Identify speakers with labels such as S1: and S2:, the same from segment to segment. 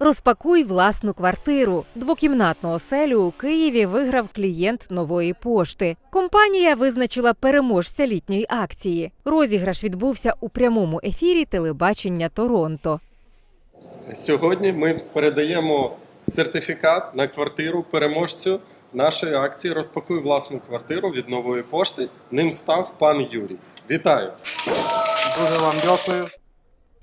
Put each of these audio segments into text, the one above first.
S1: Розпакуй власну квартиру. Двокімнатну оселю у Києві виграв клієнт нової пошти. Компанія визначила переможця літньої акції. Розіграш відбувся у прямому ефірі телебачення Торонто.
S2: Сьогодні ми передаємо сертифікат на квартиру переможцю нашої акції Розпакуй власну квартиру від нової пошти. Ним став пан Юрій. Вітаю!
S3: Дуже вам дякую.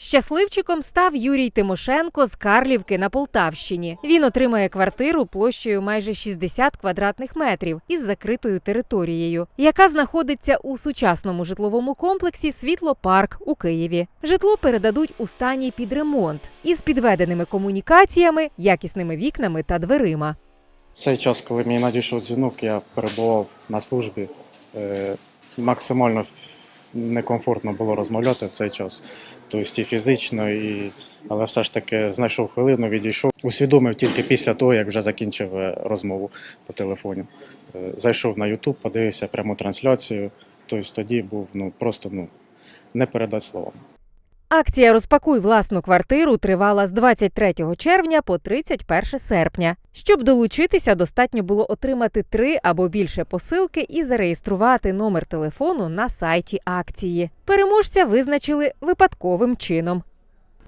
S1: Щасливчиком став Юрій Тимошенко з Карлівки на Полтавщині. Він отримає квартиру площею майже 60 квадратних метрів із закритою територією, яка знаходиться у сучасному житловому комплексі Світлопарк у Києві. Житло передадуть у стані під ремонт із підведеними комунікаціями, якісними вікнами та дверима.
S3: В цей час, коли мені надійшов дзвінок, я перебував на службі. Е, максимально некомфортно було розмовляти в цей час. Тобто і фізично, і... але все ж таки знайшов хвилину, відійшов. Усвідомив тільки після того, як вже закінчив е, розмову по телефоні. Е, Зайшов на YouTube, подивився пряму трансляцію. Тобто тоді був ну, просто ну, не передати словами.
S1: Акція Розпакуй власну квартиру тривала з 23 червня по 31 серпня. Щоб долучитися, достатньо було отримати три або більше посилки і зареєструвати номер телефону на сайті акції. Переможця визначили випадковим чином.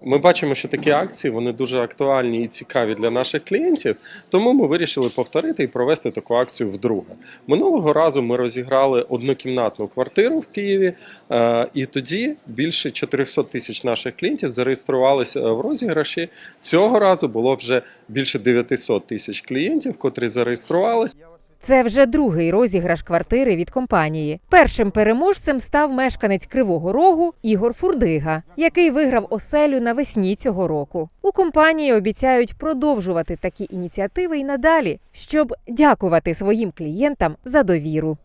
S2: Ми бачимо, що такі акції вони дуже актуальні і цікаві для наших клієнтів. Тому ми вирішили повторити і провести таку акцію вдруге. Минулого разу ми розіграли однокімнатну квартиру в Києві, е, і тоді більше 400 тисяч наших клієнтів зареєструвалися в розіграші. Цього разу було вже більше 900 тисяч клієнтів, котрі зареєструвалися.
S1: Це вже другий розіграш квартири від компанії. Першим переможцем став мешканець Кривого Рогу Ігор Фурдига, який виграв оселю навесні цього року. У компанії обіцяють продовжувати такі ініціативи й надалі, щоб дякувати своїм клієнтам за довіру.